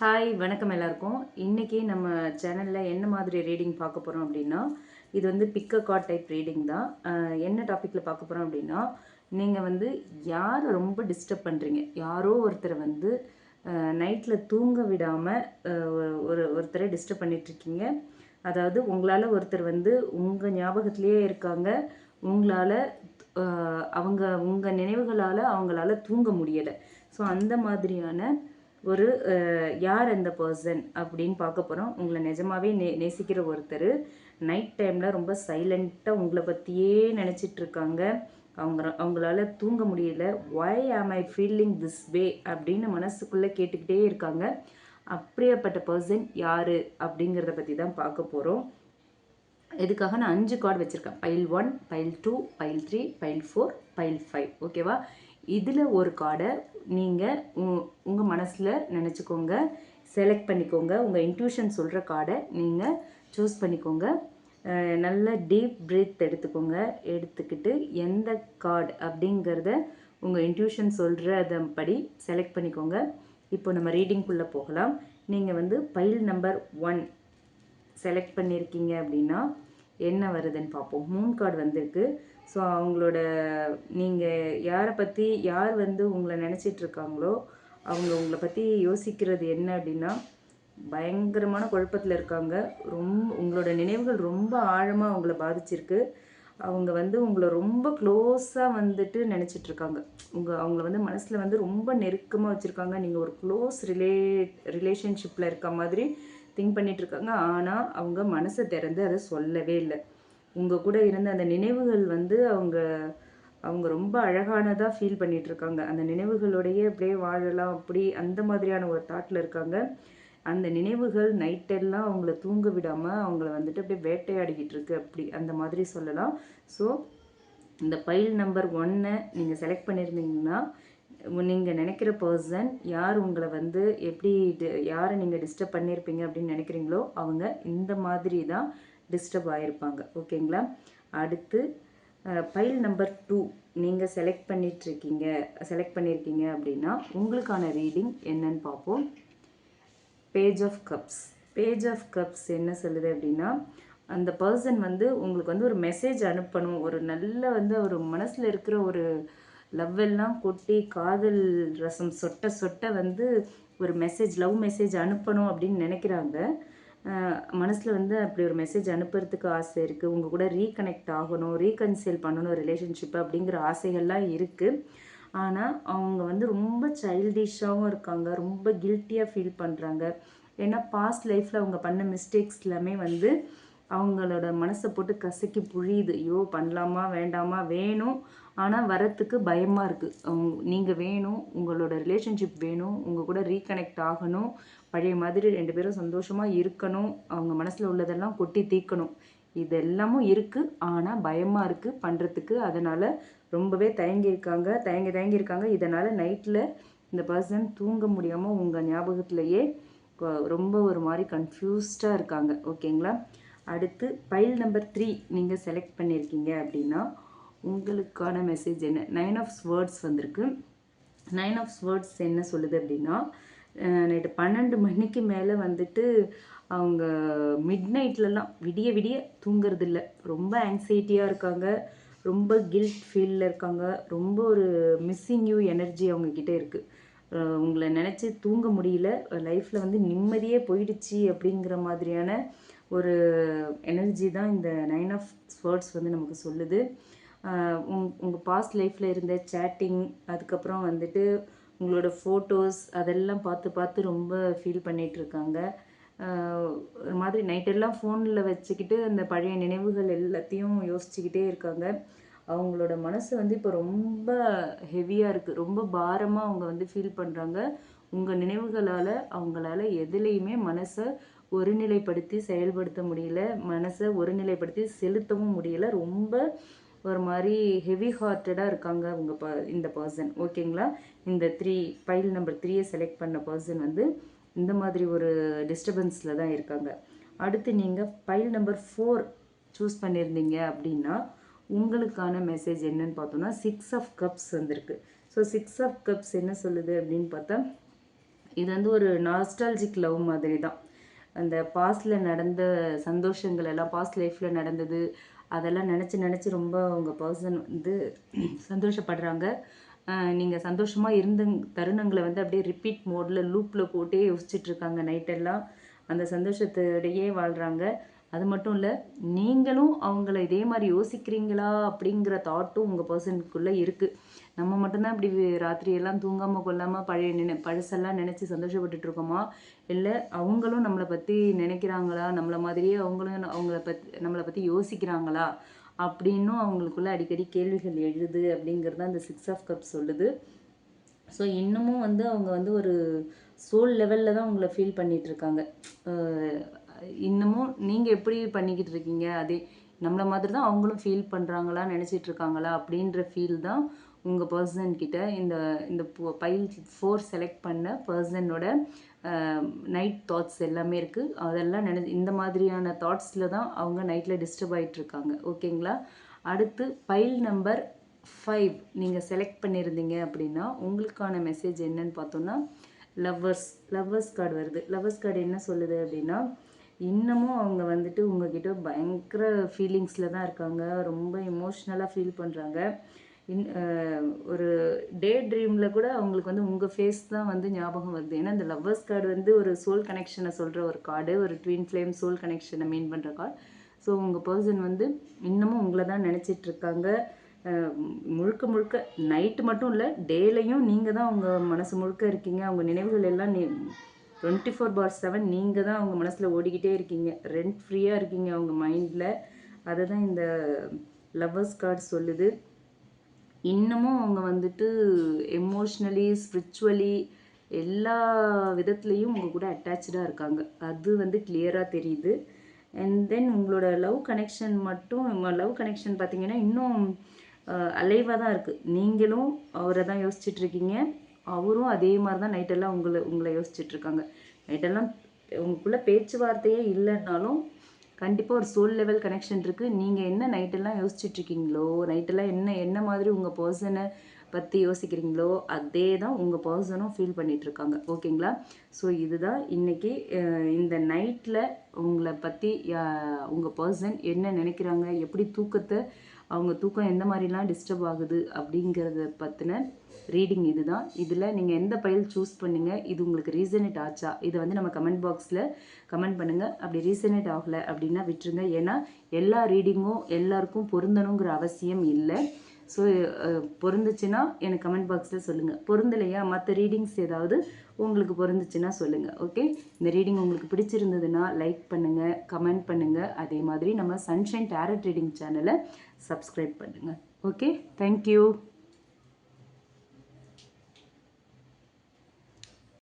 Hi வணக்கம் எல்லாருக்கும். இன்றைக்கி நம்ம சேனலில் என்ன மாதிரி ரீடிங் பார்க்க போகிறோம் அப்படின்னா இது வந்து பிக்க கார்ட் டைப் ரீடிங் தான். என்ன டாப்பிக்கில் பார்க்க போகிறோம் அப்படின்னா நீங்கள் வந்து யாரை ரொம்ப டிஸ்டர்ப் பண்ணுறீங்க யாரோ ஒருத்தரை வந்து நைட்டில் தூங்க விடாமல் ஒரு ஒருத்தரை டிஸ்டர்ப் பண்ணிகிட்ருக்கீங்க அதாவது உங்களால் ஒருத்தர் வந்து உங்கள் ஞாபகத்திலேயே இருக்காங்க. உங்களால் அவங்க உங்கள் நினைவுகளால் அவங்களால தூங்க முடியலை. ஸோ அந்த மாதிரியான ஒரு யார் அந்த பர்சன் அப்படின்னு பார்க்க போகிறோம் உங்களை நிஜமாவே நே நேசிக்கிற ஒருத்தர். நைட் டைமில் ரொம்ப சைலண்ட்டாக உங்களை பற்றியே நினச்சிட்ருக்காங்க அவங்க அவங்களால தூங்க முடியல. Why am I feeling this way அப்படின்னு மனசுக்குள்ளே கேட்டுக்கிட்டே இருக்காங்க. அப்படியாப்பட்ட பர்சன் யார் அப்படிங்கிறத பற்றி தான் பார்க்க போகிறோம் இதுக்காக நான் அஞ்சு கார்டு வச்சுருக்கேன். Pile one pile two pile three pile four pile five ஓகேவா இதில் ஒரு கார்டை நீங்கள் உங்கள் மனசில் நினச்சிக்கோங்க செலக்ட் பண்ணிக்கோங்க. உங்கள் இன்ட்யூஷன் சொல்கிற கார்டை நீங்கள் சூஸ் பண்ணிக்கோங்க. நல்ல டீப் பிரீத் எடுத்துக்கோங்க. எடுத்துக்கிட்டு எந்த கார்டு அப்படிங்கிறத உங்கள் இன்ட்யூஷன் சொல்கிறதன்படி செலக்ட் பண்ணிக்கோங்க. இப்போ நம்ம ரீடிங்குள்ளே போகலாம். நீங்கள் வந்து பைல் நம்பர் ஒன் செலக்ட் பண்ணியிருக்கீங்க அப்படின்னா என்ன வருதுன்னு பார்ப்போம். மூன் கார்டு வந்திருக்கு. ஸோ அவங்களோட நீங்கள் யாரை பற்றி யார் வந்து உங்களை நினச்சிட்டு இருக்காங்களோ அவங்க உங்களை பற்றி யோசிக்கிறது என்ன அப்படின்னா பயங்கரமான குழப்பத்தில் இருக்காங்க. ரொம்ப உங்களோட நினைவுகள் ரொம்ப ஆழமாக அவங்கள பாதிச்சிருக்கு. அவங்க வந்து உங்களை ரொம்ப க்ளோஸாக வந்துட்டு நினச்சிட்ருக்காங்க உங்கள் அவங்கள வந்து மனசில் வந்து ரொம்ப நெருக்கமாக வச்சுருக்காங்க. நீங்கள் ஒரு க்ளோஸ் ரிலே ரிலேஷன்ஷிப்பில் இருக்க மாதிரி திங்க் பண்ணிட்டுருக்காங்க. ஆனால் அவங்க மனசை திறந்து அதை சொல்லவே இல்லை. உங்கள் கூட இருந்த அந்த நினைவுகள் வந்து அவங்க அவங்க ரொம்ப அழகானதாக ஃபீல் பண்ணிகிட்ருக்காங்க அந்த நினைவுகளோடையே அப்படியே வாழலாம் அப்படி அந்த மாதிரியான ஒரு தாட்டில் இருக்காங்க. அந்த நினைவுகள் நைட்டெல்லாம் அவங்கள தூங்க விடாமல் அவங்கள வந்துட்டு அப்படியே வேட்டையாடிக்கிட்டு இருக்கு. அப்படி அந்த மாதிரி சொல்லலாம். ஸோ இந்த பைல் நம்பர் ஒன்னை நீங்கள் செலக்ட் பண்ணியிருந்தீங்கன்னா நீங்கள் நினைக்கிற பர்சன் யார் உங்களை வந்து எப்படி யாரை நீங்கள் டிஸ்டர்ப் பண்ணியிருப்பீங்க அப்படின்னு நினைக்கிறீங்களோ அவங்க இந்த மாதிரி தான் டிஸ்டர்ப் ஆகியிருப்பாங்க ஓகேங்களா? அடுத்து பைல் நம்பர் டூ நீங்கள் செலக்ட் பண்ணிட்டுருக்கீங்க செலக்ட் பண்ணியிருக்கீங்க அப்படின்னா உங்களுக்கான ரீடிங் என்னன்னு பார்ப்போம். Page of cups page of cups என்ன சொல்லுது அப்படின்னா அந்த பர்சன் வந்து உங்களுக்கு வந்து ஒரு மெசேஜ் அனுப்பணும். ஒரு நல்ல வந்து ஒரு மனசில் இருக்கிற ஒரு லவ் எல்லாம் கொட்டி காதல் ரசம் சொட்ட சொட்ட வந்து ஒரு மெசேஜ் லவ் மெசேஜ் அனுப்பணும் அப்படின்னு நினைக்கிறாங்க. மனசில் வந்து அப்படி ஒரு மெசேஜ் அனுப்புறதுக்கு ஆசை இருக்குது உங்கள் கூட ரீகனெக்ட் ஆகணும் ரீகன்சைல் பண்ணணும் ரிலேஷன்ஷிப் அப்படிங்கிற ஆசைகள்லாம் இருக்குது ஆனால் அவங்க வந்து ரொம்ப சைல்டிஷாகவும் இருக்காங்க. ரொம்ப கில்ட்டியாக ஃபீல் பண்ணுறாங்க ஏன்னா பாஸ்ட் லைஃப்பில் அவங்க பண்ண மிஸ்டேக்ஸ் எல்லாமே வந்து அவங்களோட மனசை போட்டு கசக்கி புழியுது. ஐயோ பண்ணலாமா வேண்டாமா? வேணும். ஆனால் வரத்துக்கு பயமாக இருக்குது அவங்க நீங்கள் வேணும் உங்களோட ரிலேஷன்ஷிப் வேணும் உங்கள் கூட ரீகனெக்ட் ஆகணும் பழைய மாதிரி ரெண்டு பேரும் சந்தோஷமாக இருக்கணும் அவங்க மனசில் உள்ளதெல்லாம் கொட்டி தீர்க்கணும். இது எல்லாமும் இருக்குது ஆனால் பயமாக இருக்குது பண்ணுறதுக்கு அதனால் ரொம்பவே தயங்கியிருக்காங்க. தயங்கி தயங்கியிருக்காங்க. இதனால் நைட்டில் இந்த பர்சன் தூங்க முடியாமல் உங்கள் ஞாபகத்திலேயே ரொம்ப ஒரு மாதிரி கன்ஃபியூஸ்டாக இருக்காங்க. ஓகேங்களா அடுத்து பைல் நம்பர் த்ரீ நீங்கள் செலக்ட் பண்ணியிருக்கீங்க அப்படின்னா உங்களுக்கான மெசேஜ் என்ன? நைன் ஆஃப் வேர்ட்ஸ் வந்திருக்கு. நைன் ஆஃப் வேர்ட்ஸ் என்ன சொல்லுது அப்படின்னா நைட்டு பன்னெண்டு மணிக்கு மேலே வந்துட்டு அவங்க மிட் நைட்லலாம் விடிய விடிய தூங்கிறது இல்லை ரொம்ப ஆங்ஸைட்டியாக இருக்காங்க. ரொம்ப கில்ட் ஃபீலில் இருக்காங்க. ரொம்ப ஒரு மிஸ்ஸிங் யூ எனர்ஜி அவங்கக்கிட்ட இருக்குது உங்களை நினச்சி தூங்க முடியல. லைஃப்பில் வந்து நிம்மதியே போயிடுச்சு அப்படிங்கிற மாதிரியான ஒரு எனர்ஜி தான் இந்த நைன் ஆஃப் ஸ்வேர்ட்ஸ் வந்து நமக்கு சொல்லுது. உங் உங்கள் பாஸ்ட் லைஃப்பில் இருந்த சேட்டிங் அதுக்கப்புறம் வந்துட்டு உங்களோட ஃபோட்டோஸ் அதெல்லாம் பார்த்து பார்த்து ரொம்ப ஃபீல் பண்ணிகிட்ருக்காங்க ஒரு மாதிரி நைட்டெல்லாம் ஃபோனில் வச்சுக்கிட்டு அந்த பழைய நினைவுகள் எல்லாத்தையும் யோசிச்சுக்கிட்டே இருக்காங்க. அவங்களோட மனசு வந்து இப்போ ரொம்ப ஹெவியாக இருக்குது ரொம்ப பாரமாக அவங்க வந்து ஃபீல் பண்ணுறாங்க உங்கள் நினைவுகளால் அவங்களால எதுலேயுமே மனசை ஒருநிலைப்படுத்தி செயல்படுத்த முடியல மனசை ஒருநிலைப்படுத்தி செலுத்தவும் முடியல. ரொம்ப ஒரு மாதிரி ஹெவி ஹார்ட்டடாக இருக்காங்க அவங்க ப இந்த பர்சன் ஓகேங்களா இந்த த்ரீ ஃபைல் நம்பர் த்ரீயை செலக்ட் பண்ண பர்சன் வந்து இந்த மாதிரி ஒரு டிஸ்டர்பன்ஸில் தான் இருக்காங்க. அடுத்து நீங்கள் ஃபைல் நம்பர் ஃபோர் சூஸ் பண்ணியிருந்தீங்க அப்படின்னா உங்களுக்கான மெசேஜ் என்னன்னு பார்த்தோம்னா சிக்ஸ் ஆஃப் கப்ஸ் வந்திருக்கு. ஸோ சிக்ஸ் ஆஃப் கப்ஸ் என்ன சொல்லுது அப்படின்னு பார்த்தா இது வந்து ஒரு நாஸ்டாலஜிக் லவ் மாதிரி தான். அந்த பாஸ்டில் நடந்த சந்தோஷங்கள் எல்லாம் பாஸ்ட் லைஃப்பில் நடந்தது அதெல்லாம் நினச்சி நினச்சி ரொம்ப உங்கள் பர்சன் வந்து சந்தோஷப்படுறாங்க. நீங்கள் சந்தோஷமாக இருந்த தருணங்களை வந்து அப்படியே ரிப்பீட் மோடில் லூப்பில் போட்டே யோசிச்சுட்ருக்காங்க நைட்டெல்லாம் அந்த சந்தோஷத்தோடையே வாழ்கிறாங்க அது மட்டும் இல்லை நீங்களும் அவங்கள இதே மாதிரி யோசிக்கிறீங்களா அப்படிங்கிற தாட்டும் உங்கள் பர்சனுக்குள்ளே இருக்குது நம்ம மட்டும்தான் இப்படி ராத்திரியெல்லாம் தூங்காமல் கொள்ளாமல் பழைய நினை பழசெல்லாம் நினச்சி சந்தோஷப்பட்டுட்டு இருக்கோமா? இல்லை அவங்களும் நம்மளை பற்றி நினைக்கிறாங்களா? நம்மளை மாதிரியே அவங்களும் அவங்கள பற்றி நம்மளை பற்றி யோசிக்கிறாங்களா? அப்படின்னும் அவங்களுக்குள்ள அடிக்கடி கேள்விகள் எழுது அப்படிங்கிறது அந்த சிக்ஸ் ஆஃப் கப் சொல்லுது. ஸோ இன்னமும் வந்து அவங்க வந்து ஒரு சோல் லெவலில் தான் உங்களை ஃபீல் பண்ணிகிட்ருக்காங்க இருக்காங்க. இன்னமும் நீங்கள் எப்படி பண்ணிக்கிட்டு இருக்கீங்க? அதே நம்மளை மாதிரி தான் அவங்களும் ஃபீல் பண்ணுறாங்களா நினச்சிட்டு இருக்காங்களா அப்படின்ற ஃபீல் தான் உங்கள் பர்சன் கிட்ட இந்த இந்த பைல் ஃபோர் செலக்ட் பண்ண பர்சனோட நைட் தாட்ஸ் எல்லாமே இருக்குது அதெல்லாம் நினை இந்த மாதிரியான தாட்ஸில் தான் அவங்க நைட்டில் டிஸ்டர்ப் ஆகிட்டு இருக்காங்க. ஓகேங்களா அடுத்து பைல் நம்பர் ஃபைவ் நீங்கள் செலக்ட் பண்ணியிருந்தீங்க அப்படின்னா உங்களுக்கான மெசேஜ் என்னன்னு பார்த்தோன்னா லவ்வர்ஸ் லவ்வர்ஸ் கார்டு வருது. லவ்வர்ஸ் கார்டு என்ன சொல்லுது அப்படின்னா இன்னமும் அவங்க வந்துட்டு உங்ககிட்ட பயங்கர ஃபீலிங்ஸில் தான் இருக்காங்க. ரொம்ப எமோஷ்னலாக ஃபீல் பண்ணுறாங்க இன் ஒரு டே ட்ரீமில் கூட அவங்களுக்கு வந்து உங்கள் ஃபேஸ் தான் வந்து ஞாபகம் வருது. ஏன்னா இந்த லவ்வர்ஸ் கார்டு வந்து ஒரு சோல் கனெக்ஷனை சொல்கிற ஒரு கார்டு ஒரு ட்வின் ஃப்ளேம் சோல் கனெக்ஷனை மீன் பண்ணுற கார்டு ஸோ உங்கள் பர்சன் வந்து இன்னமும் உங்களை தான் நினச்சிட்டு இருக்காங்க. முழுக்க முழுக்க நைட்டு மட்டும் இல்லை டேலையும் நீங்கள் தான் அவங்க மனசு முழுக்க இருக்கீங்க. அவங்க நினைவுகள் எல்லாம் நீ டுவெண்ட்டி ஃபோர் பார் செவன் நீங்கள் தான் அவங்க மனசில் ஓடிக்கிட்டே இருக்கீங்க. ரெண்ட் ஃப்ரீயாக இருக்கீங்க அவங்க மைண்டில் அதை தான் இந்த லவ்வர்ஸ் கார்டு சொல்லுது. இன்னமும் அவங்க வந்துட்டு எமோஷ்னலி ஸ்பிரிச்சுவலி எல்லா விதத்துலேயும் உங்கள் கூட அட்டாச்சாக இருக்காங்க. அது வந்து கிளியராக தெரியுது. அண்ட் தென் உங்களோட லவ் கனெக்ஷன் மட்டும் லவ் கனெக்ஷன் பார்த்தீங்கன்னா இன்னும் அலைவாக தான் இருக்குது நீங்களும் அவரை தான் யோசிச்சுட்ருக்கீங்க அவரும் அதே மாதிரி தான் நைட்டெல்லாம் உங்களை உங்களை யோசிச்சுட்ருக்காங்க நைட்டெல்லாம் உங்களுக்குள்ளே பேச்சுவார்த்தையே இல்லைன்னாலும் கண்டிப்பாக ஒரு சோல் லெவல் கனெக்ஷன் இருக்குது நீங்கள் என்ன நைட்டெல்லாம் யோசிச்சுட்ருக்கீங்களோ நைட்டெல்லாம் என்ன என்ன மாதிரி உங்கள் பர்சனை பற்றி யோசிக்கிறீங்களோ அதே தான் உங்கள் பர்சனும் ஃபீல் பண்ணிகிட்ருக்காங்க ஓகேங்களா? ஸோ இதுதான் இன்றைக்கி இந்த நைட்டில் உங்களை பற்றி உங்கள் பர்சன் என்ன நினைக்கிறாங்க எப்படி தூக்கத்தை அவங்க தூக்கம் எந்த மாதிரிலாம் டிஸ்டர்ப் ஆகுது அப்படிங்கிறத பற்றின ரீடிங் இதுதான். இதில் நீங்கள் எந்த பயில் சூஸ் பண்ணுங்க இது உங்களுக்கு ரீசனேட் ஆச்சா? இதை வந்து நம்ம கமெண்ட் பாக்ஸில் கமெண்ட் பண்ணுங்கள் அப்படி ரீசனேட் ஆகலை அப்படின்னா விட்டுருங்க. ஏன்னா எல்லா ரீடிங்கும் எல்லாருக்கும் பொருந்தணுங்கிற அவசியம் இல்லை. ஸோ uh, பொருந்துச்சுன்னா எனக்கு கமெண்ட் பாக்ஸில் சொல்லுங்கள் பொருந்தலையா? மற்ற ரீடிங்ஸ் ஏதாவது உங்களுக்கு பொருந்துச்சுன்னா சொல்லுங்கள் ஓகே இந்த ரீடிங் உங்களுக்கு பிடிச்சிருந்ததுன்னா லைக் பண்ணுங்கள் கமெண்ட் பண்ணுங்கள் அதே மாதிரி நம்ம சன்ஷைன் டேரட் ரீடிங் சேனலை சப்ஸ்கிரைப் பண்ணுங்கள் ஓகே தேங்க்யூ